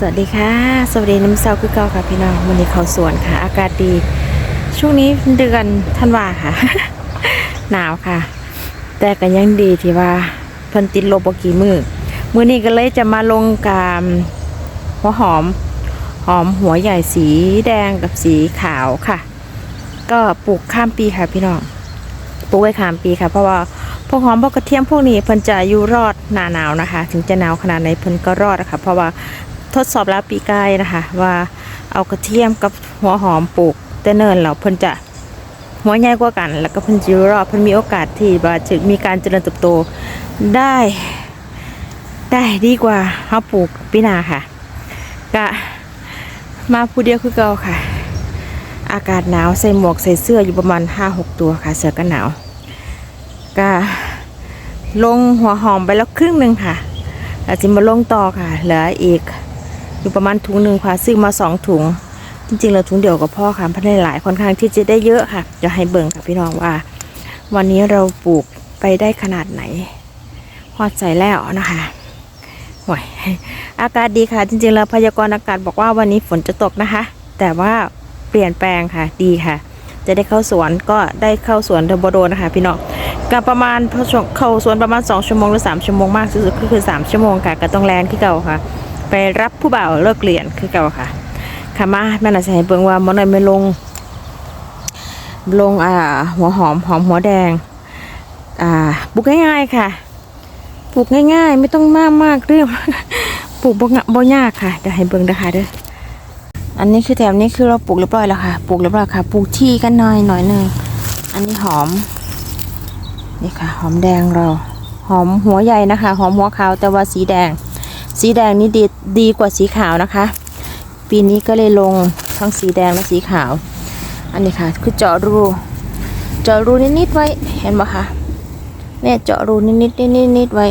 สวัสดีค่ะ สวัสดีน้ำเซาคือเก่าค่ะพี่น้องวันนี้เขาสวนค่ะ อากาศดี ช่วงนี้เดือนธันวาค่ะ หนาวค่ะ แต่ก็ยังดีที่ว่าเพิ่นติดลบบ่กี่มือมือนี้ก็เลยจะมาลงกามหัวหอม หอมหัวใหญ่สีแดงกับสีขาวค่ะ ก็ปลูกข้ามปีค่ะพี่น้องปลูกไว้ข้ามปีค่ะ เพราะว่าพวกหอมพวกกระเทียมพวกนี้เพิ่นจะอยู่รอดหนาหนาวนะคะ ถึงจะหนาวขนาดไหนเพิ่นก็รอดนะคะเพราะว่า ทดสอบแล้วปีกายนะคะ ว่าเอากระเทียมกับหัวหอมปลูกแต่เนินแล้วเพิ่นจะหัวใหญ่กว่ากัน แล้วก็เพิ่นจะอยู่รอดเพิ่นมีโอกาสที่ว่าจะมีการเจริญเติบโตได้ได้ดีกว่าเฮาปลูกปีนาค่ะก็มาผู้เดียวคือเก่าค่ะ อากาศหนาวใส่หมวกใส่เสื้ออยู่ประมาณ 5-6 ตัวค่ะ เสื้อกันหนาวก็ลงหัวหอมไปแล้วครึ่งหนึ่งค่ะแล้วจิมาลงต่อค่ะ เหลืออีก อยู่ประมาณถุงหนึ่งค่ะซื้อมาสองถุง จริงๆเราถุงเดียวกับพ่อค่ะพันหลายค่อนข้างที่จะได้เยอะค่ะจะให้เบิ่งค่ะพี่น้องว่า วันนี้เราปลูกไปได้ขนาดไหนพอใจแล้วนะคะหวยอากาศดีค่ะ จริงๆแล้วพยากรณ์อากาศบอกว่าวันนี้ฝนจะตกนะคะ แต่ว่าเปลี่ยนแปลงค่ะดีค่ะ จะได้เข้าสวนก็ได้เข้าสวนเดบโดนนะคะ พี่น้องก็ประมาณเข้าสวนประมาณ 2 ชั่วโมงหรือ 3 ชั่วโมงมากที่สุดก็คือ 3 ชั่วโมงค่ะก็ต้องแลนที่เก่าค่ะ ไปรับผู้บ่าวเลิกเรียนคือเก่าค่ะค่ะมาแม่น่าจะให้เบิ่งว่ามันเลยไม่ลง ลงอ่าหัวหอมหอมหัวแดง อ่าปลูกง่ายๆค่ะปลูกง่ายๆ ไม่ต้องมากมากเรื่องปลูกบ่งะบ่ยากค่ะเดี๋ยวให้เบิ่งนะคะเด้ออันนี้คือแถวนี้คือเราปลูกเรียบร้อยแล้วค่ะปลูกเรียบร้อยค่ะปลูกที่กันหน่อยหน่อยหนึ่งอันนี้หอมนี่ค่ะ หอมแดงเรา หอมหัวใหญ่นะคะ หอมหัวขาวแต่ว่าสีแดง สีแดงนี่ดีดีกว่าสีขาวนะคะ ปีนี้ก็เลยลงทั้งสีแดงและสีขาว อันนี้ค่ะ คือเจาะรู เจาะรูนิดๆไว้เห็นปะคะเนี่ยเจาะรูนิดๆนิดๆไว้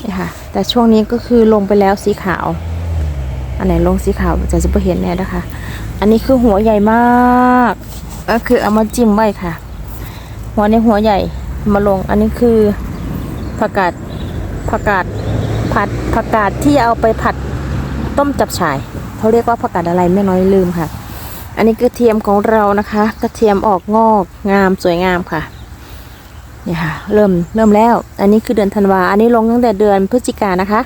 นี่ค่ะ แต่ช่วงนี้ก็คือลงไปแล้วสีขาว อันไหนลงสีขาวจะจะไ่เห็นแน่นะคะ อันนี้คือหัวใหญ่มากก็คือเอามาจิ้มไว้ค่ะ หัวในหัวใหญ่มาลง อันนี้คือผักกาดผักกาด ผัดผักกาดที่เอาไปผัดต้มจับฉ่ายเขาเรียกว่าผักกาดอะไรไม่น้อยลืมค่ะ อันนี้กระเทียมของเรานะคะ กระเทียมออกงอกงามสวยงามค่ะนี่ค่ะ เริ่มเริ่มแล้ว อันนี้คือเดือนธันวา อันนี้ลงตั้งแต่เดือนพฤศจิกานะคะ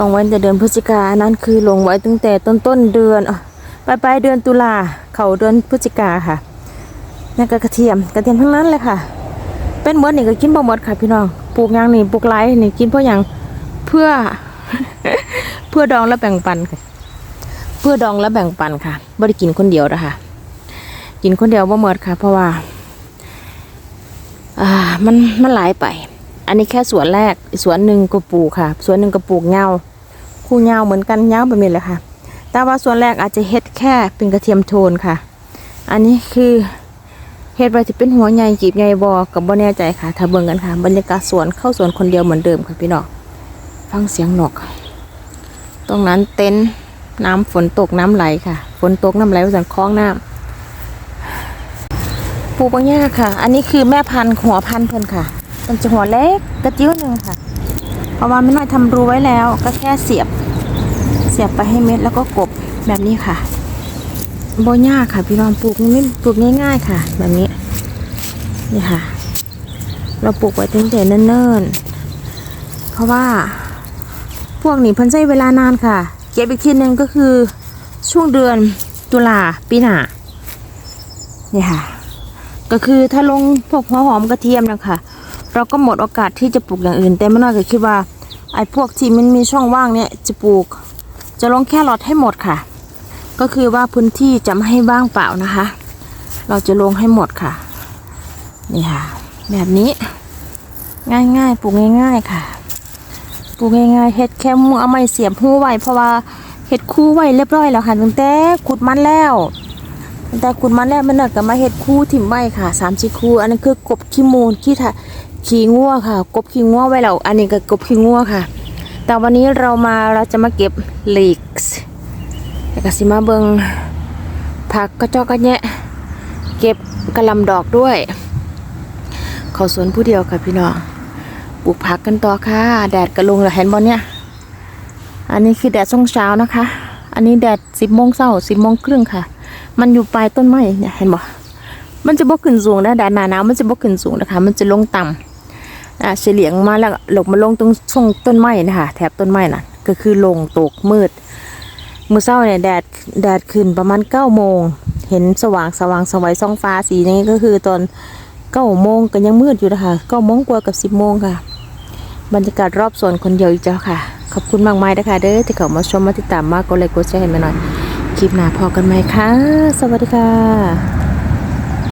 ลงไว้ตั้งแต่เดือนพฤศจิกานนั้นคือลงไว้ตั้งแต่ต้นต้นเดือนปลายปลายเดือนตุลาเขาเดือนพฤศจิกาค่ะนี่ก็กระเทียมกระเทียมทั้งนั้นเลยค่ะ เป็นเหมือนนี่ก็กินบ่หมดค่ะพี่น้องปลูกยางนี่ปลูกไรนี่กินเพราะหยัง พื่อ เพื่อดองและแบ่งปันค่ะ เพื่อดองและแบ่งปันค่ะไม่ได้กินคนเดียวนะคะกินคนเดียวบ่หมดค่ะ เพราะว่า อ่า มันมันหลายไป อันนี้แค่สวนแรกสวนหนึ่งก็ปลูกค่ะ สวนหนึ่งก็ปลูกเงาคู่เงาเหมือนกันเงาแบบนี้เลยค่ะ แต่ว่าสวนแรกอาจจะเฮ็ดแค่เป็นกระเทียมโทนค่ะ อันนี้คือเฮ็ดไว้จะเป็นหัวใหญ่จีบใหญ่บอกับ่แน่ใจค่ะ ถ้าเบิ่งกันค่ะ บรรยากาศสวนเข้าสวนคนเดียวเหมือนเดิมค่ะพี่น้อง ฟังเสียงนก ตรงนั้นเต็นน้ำฝนตกน้ำไหลค่ะ ฝนตกน้ำไหลว่าสันคลองน้ำปลูกบางย่าค่ะ อันนี้คือแม่พันธุ์หัวพันธุ์เพิ่นค่ะ มันจะหัวเล็กกระจิ้วหนึ่งค่ะเพราะว่าไม่น้อยทำรูไว้แล้ว ก็แค่เสียบ เสียบไปให้เม็ดแล้วก็กบแบบนี้ค่ะโบยาค่ะ พี่น้องปลูกนี่ปลูกง่ายๆค่ะ แบบนี้นี่ค่ะ เราปลูกไว้ตั้งแต่เนิ่นๆเพราะว่า พวกนี้เพิ่นใช้เวลานานค่ะ เก็บอีกทีหนึงก็คือช่วงเดือนตุลาปีหน้านี่ยค่ะ ก็คือถ้าลงพวกหัวหอมกระเทียมนะคะเราก็หมดโอกาสที่จะปลูกอย่างอื่น แต่ไม่น้อยก็คิดว่าไอ้พวกที่มันมีช่องว่างเนี่ยจะปลูก จะลงแค่รอทให้หมดค่ะ ก็คือว่าพื้นที่จะไม่ให้ว่างเปล่านะคะ เราจะลงให้หมดค่ะ นี่ค่ะ แบบนี้ ง่ายๆ ปลูกง่าย ๆค่ะ ปลูกง่ายๆเฮ็ดแค่มือเอาไม้เสียบหูไว้เพราะว่าเฮ็ดคู่ไว้เรียบร้อยแล้วค่ะตั้งแต่ขุดมันแล้วตั้งแต่ขุดมันแล้วมันน่ะก็มาเฮ็ดคู่ถิ่มไว้ค่ะสามสี่คู่ อันนั้นคือกบขี้มูลขี้ทะขี้งัวค่ะ กบขี้งัวไว้แล้วอันนี้ก็กบขี้งัวค่ะ แต่วันนี้เรามาเราจะมาเก็บลีกส์แล้วก็สิมาเบิงผักกระจอกกระแยะเก็บกระลำดอกด้วย เขาสวนผู้เดียวค่ะพี่น้อง ปลูกผักกันต่อค่ะ แดดกระลงเห็นบอเนี่ย อันนี้คือแดดช่วงเช้านะคะ อันนี้แดดสิบโมงเช้าสิบโมงครึ่งค่ะ มันอยู่ปลายต้นไม้เนี่ยเห็นบ่มันจะบกขึ้นสูงนะแดดหนาหนาวมันจะบกขึ้นสูงนะคะ มันจะลงต่ำอ่าเฉลียงมาแล้วหลบมาลงตรงช่วงต้นไม้นะคะแถบต้นไม้น่ะ ก็คือลงตกมืดมือเช้าเนี่ยแดดแดดขึ้นประมาณเก้าโมงเห็นสว่างสว่างสวัยส่องฟ้าสีนี้ก็คือตอนเก้าโมงก็ยังมืดอยู่นะคะเก้าโมงกว่ากับสิบโมงค่ะ บรรยากาศรอบสวนคนเดียวอีกเจ้าค่ะ ขอบคุณมากมายนะคะเด้อที่เข้ามาชมมาติดตามมากก็เลยกดแชร์ให้มาหน่อย คลิปหน้าพอกันไหมคะ สวัสดีค่ะ